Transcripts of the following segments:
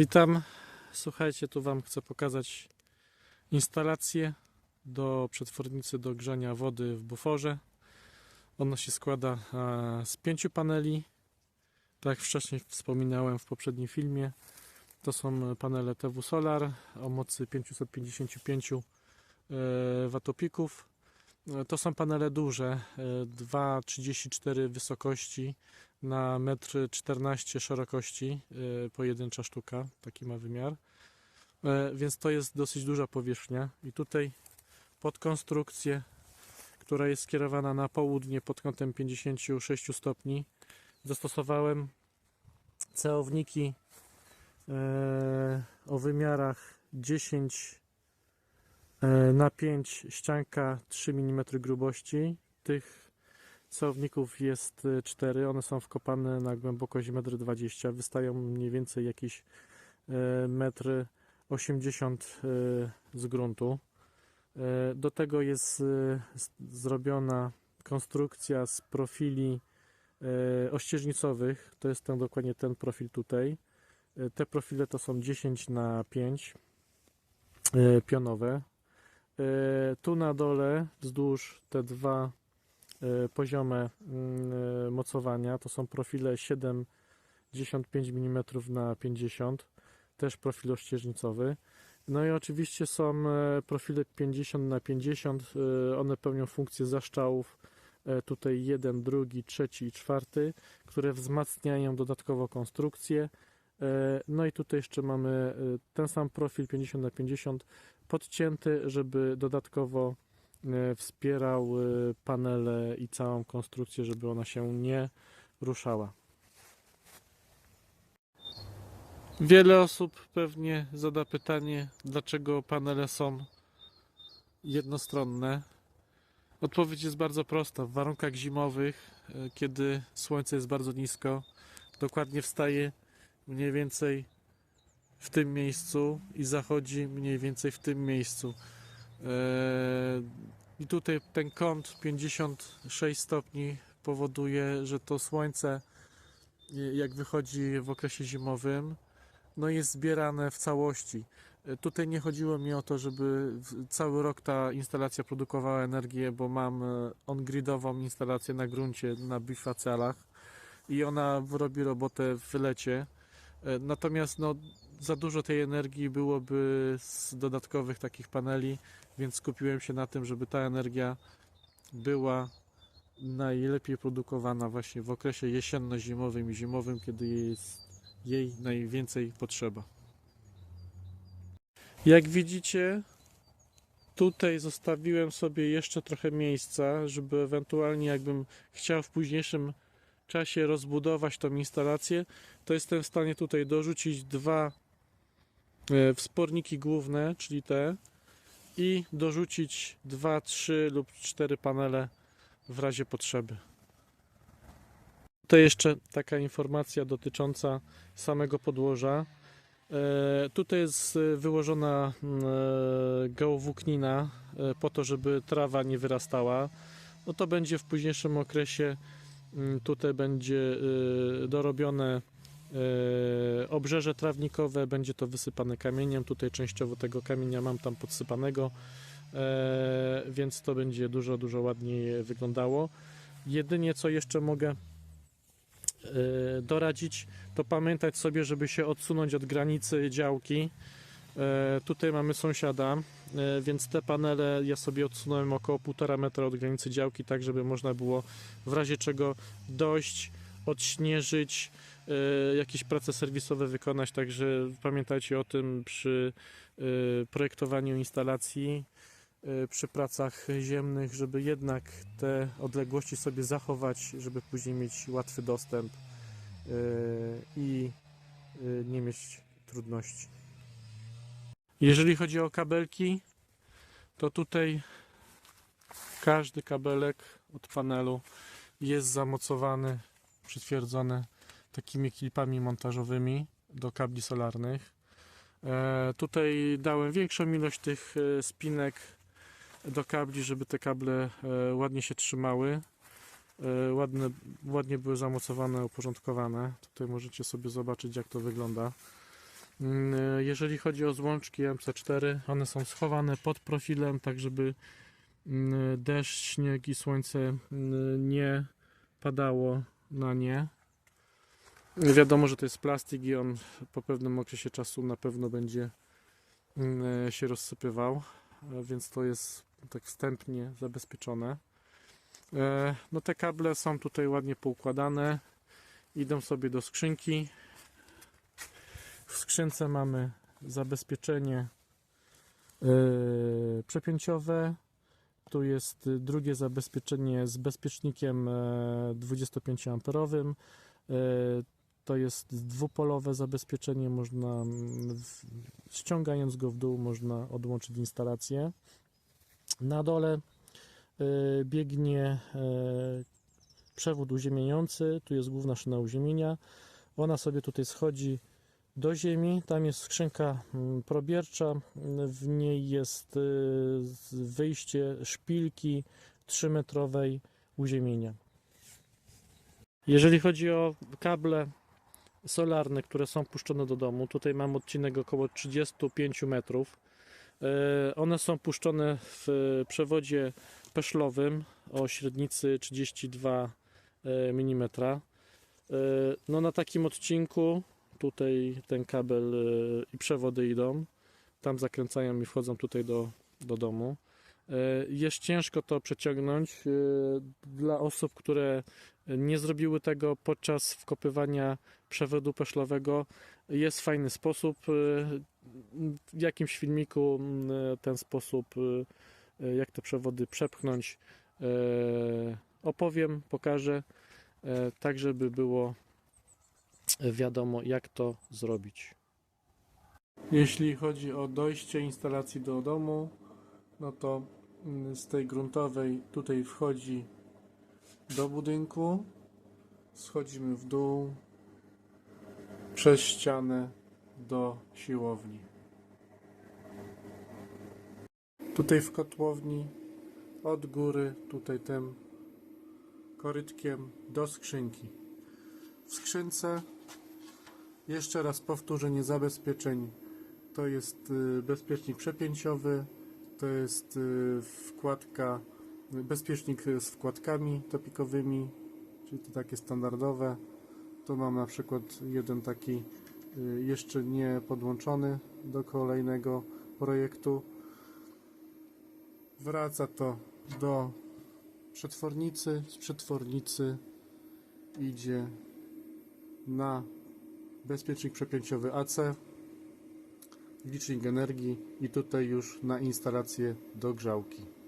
Witam. Słuchajcie, tu Wam chcę pokazać instalację do przetwornicy do grzania wody w buforze. Ona się składa e, z pięciu paneli. Tak jak wcześniej wspominałem w poprzednim filmie, to są panele TW Solar o mocy 555 e, watopików. E, To są panele duże, e, 2,34 wysokości na 1,14 m szerokości e, pojedyncza sztuka, taki ma wymiar. E, Więc to jest dosyć duża powierzchnia i tutaj pod konstrukcję, która jest skierowana na południe pod kątem 56 stopni, zastosowałem ceowniki e, o wymiarach 10 e, na 5 ścianka 3 mm grubości. Tych ceowników jest 4, one są wkopane na głębokość 1,20 m, wystają mniej więcej jakieś e, 1,80 m z gruntu. E, Do tego jest e, zrobiona konstrukcja z profili e, ościeżnicowych. To jest ten, dokładnie ten profil tutaj. E, Te profile to są 10 na 5 e, pionowe. E, Tu na dole wzdłuż te dwa e, poziome mm, e, mocowania to są profile 75 mm na 50 też profil ościeżnicowy. No i oczywiście są profile 50 na 50 e, one pełnią funkcję zaszczałów tutaj jeden, drugi, trzeci i czwarty, które wzmacniają dodatkowo konstrukcję. No i tutaj jeszcze mamy ten sam profil 50 na 50 podcięty, żeby dodatkowo e, wspierał e, panele i całą konstrukcję, żeby ona się nie ruszała. Wiele osób pewnie zada pytanie, dlaczego panele są jednostronne. Odpowiedź jest bardzo prosta. W warunkach zimowych, e, kiedy słońce jest bardzo nisko, dokładnie wstaje mniej więcej w tym miejscu i zachodzi mniej więcej w tym miejscu. E, I tutaj ten kąt 56 stopni powoduje, że to słońce, jak wychodzi w okresie zimowym, no jest zbierane w całości. E, Tutaj nie chodziło mi o to, żeby cały rok ta instalacja produkowała energię, bo mam e, on-gridową instalację na gruncie, na bifacjalach i ona robi robotę w lecie. E, Natomiast no, za dużo tej energii byłoby z dodatkowych takich paneli, więc skupiłem się na tym, żeby ta energia była najlepiej produkowana właśnie w okresie jesienno-zimowym i zimowym, kiedy jest jej najwięcej potrzeba. Jak widzicie, tutaj zostawiłem sobie jeszcze trochę miejsca, żeby ewentualnie jakbym chciał w późniejszym czasie rozbudować tą instalację, to jestem w stanie tutaj dorzucić dwa wsporniki główne, czyli te i dorzucić dwa, trzy lub cztery panele w razie potrzeby. To jeszcze taka informacja dotycząca samego podłoża. E, Tutaj jest e, wyłożona e, geowłóknina e, po to, żeby trawa nie wyrastała. No to będzie w późniejszym okresie tutaj będzie e, dorobione e, obrzeże trawnikowe, będzie to wysypane kamieniem. Tutaj częściowo tego kamienia mam tam podsypanego, e, więc to będzie dużo, dużo ładniej wyglądało. Jedynie co jeszcze mogę e, doradzić, to pamiętać sobie, żeby się odsunąć od granicy działki. Tutaj mamy sąsiada, więc te panele ja sobie odsunąłem około 1,5 metra od granicy działki, tak żeby można było w razie czego dojść, odśnieżyć, jakieś prace serwisowe wykonać, także pamiętajcie o tym przy e, projektowaniu instalacji, e, przy pracach ziemnych, żeby jednak te odległości sobie zachować, żeby później mieć łatwy dostęp e, i e, nie mieć trudności. Jeżeli chodzi o kabelki, to tutaj każdy kabelek od panelu jest zamocowany, przytwierdzony takimi klipami montażowymi do kabli solarnych. E, tutaj dałem większą ilość tych e, spinek do kabli, żeby te kable e, ładnie się trzymały. Ładne, ładnie były zamocowane, uporządkowane. Tutaj możecie sobie zobaczyć jak to wygląda. Mm, Jeżeli chodzi o złączki MC4, one są schowane pod profilem, tak żeby mm, deszcz, śnieg i słońce mm, nie padało na nie. Wiadomo, że to jest plastik i on po pewnym okresie czasu na pewno będzie mm, się rozsypywał, e, więc to jest tak wstępnie zabezpieczone. E, No te kable są tutaj ładnie poukładane, idą sobie do skrzynki. W skrzynce mamy zabezpieczenie przepięciowe. Tu jest drugie zabezpieczenie z bezpiecznikiem e, 25 amperowym. To jest dwupolowe zabezpieczenie. Można mm, ściągając go w dół można odłączyć instalację. Na dole e, biegnie e, przewód uziemiający. Tu jest główna szyna uziemienia. Ona sobie tutaj schodzi do ziemi. Tam jest skrzynka mm, probiercza. W niej jest y, wyjście szpilki 3-metrowej uziemienia. Jeżeli chodzi o kable solarne, które są puszczone do domu, tutaj mam odcinek około 35 metrów. E, One są puszczone w przewodzie peszlowym o średnicy 32 mm. No na takim odcinku tutaj ten kabel e, i przewody idą, tam zakręcają i wchodzą tutaj do, do domu. E, Jest ciężko to przeciągnąć e, dla osób, które nie zrobiły tego podczas wkopywania przewodu peszlowego. Jest fajny sposób. e, W jakimś filmiku m, e, ten sposób, e, e, jak te przewody przepchnąć, opowiem, pokażę, tak żeby było wiadomo, jak to zrobić. Jeśli chodzi o dojście instalacji do domu, no to mm, z tej gruntowej tutaj wchodzi do budynku, schodzimy w dół przez ścianę do siłowni. Tutaj w kotłowni od góry, tutaj tym korytkiem do skrzynki. W skrzynce jeszcze raz powtórzenie zabezpieczeń. To jest y, bezpiecznik przepięciowy, to jest y, wkładka, bezpiecznik z wkładkami topikowymi, czyli to takie standardowe. Tu mam na przykład jeden taki y, jeszcze nie podłączony do kolejnego projektu. Wraca to do przetwornicy, z przetwornicy idzie na bezpiecznik przepięciowy AC, licznik energii i tutaj już na instalację do grzałki.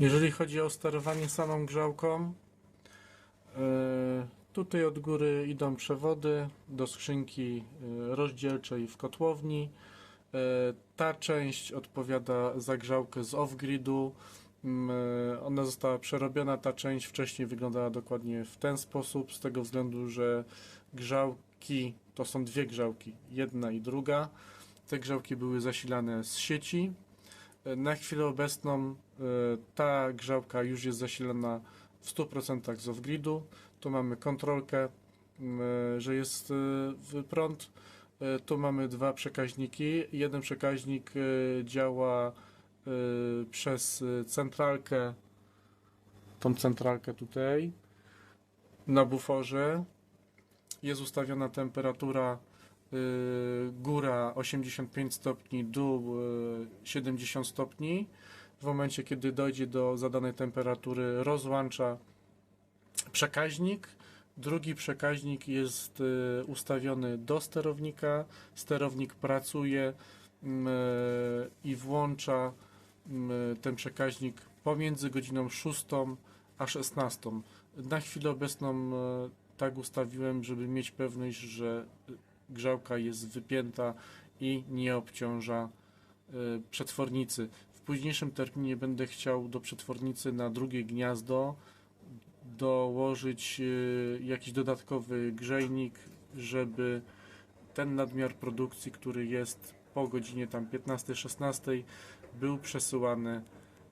Jeżeli chodzi o sterowanie samą grzałką, e, tutaj od góry idą przewody do skrzynki e, rozdzielczej w kotłowni. E, Ta część odpowiada za grzałkę z off-gridu. Mm, Ona została przerobiona, ta część wcześniej wyglądała dokładnie w ten sposób, z tego względu, że grzałki to są dwie grzałki, jedna i druga. Te grzałki były zasilane z sieci. E, Na chwilę obecną e, ta grzałka już jest zasilana w 100% z off-gridu. Tu mamy kontrolkę, e, że jest prąd. Tu mamy dwa przekaźniki. Jeden przekaźnik działa przez centralkę, tą centralkę tutaj na buforze. Jest ustawiona temperatura góra 85 stopni, dół y, 70 stopni. W momencie, kiedy dojdzie do zadanej temperatury, rozłącza przekaźnik. Drugi przekaźnik jest y, ustawiony do sterownika. Sterownik pracuje mm, y, i włącza mm, ten przekaźnik pomiędzy godziną 6 a 16. Na chwilę obecną y, tak ustawiłem, żeby mieć pewność, że grzałka jest wypięta i nie obciąża y, przetwornicy. W późniejszym terminie będę chciał do przetwornicy na drugie gniazdo dołożyć y, jakiś dodatkowy grzejnik, żeby ten nadmiar produkcji, który jest po godzinie tam 15-16 był przesyłany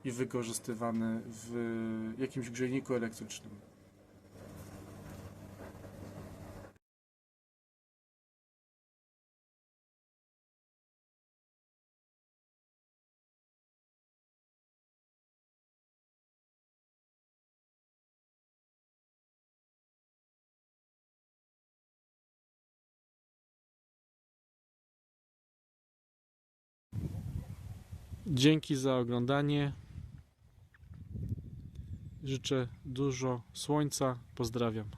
i wykorzystywany w jakimś grzejniku elektrycznym. Dzięki za oglądanie. Życzę dużo słońca. Pozdrawiam.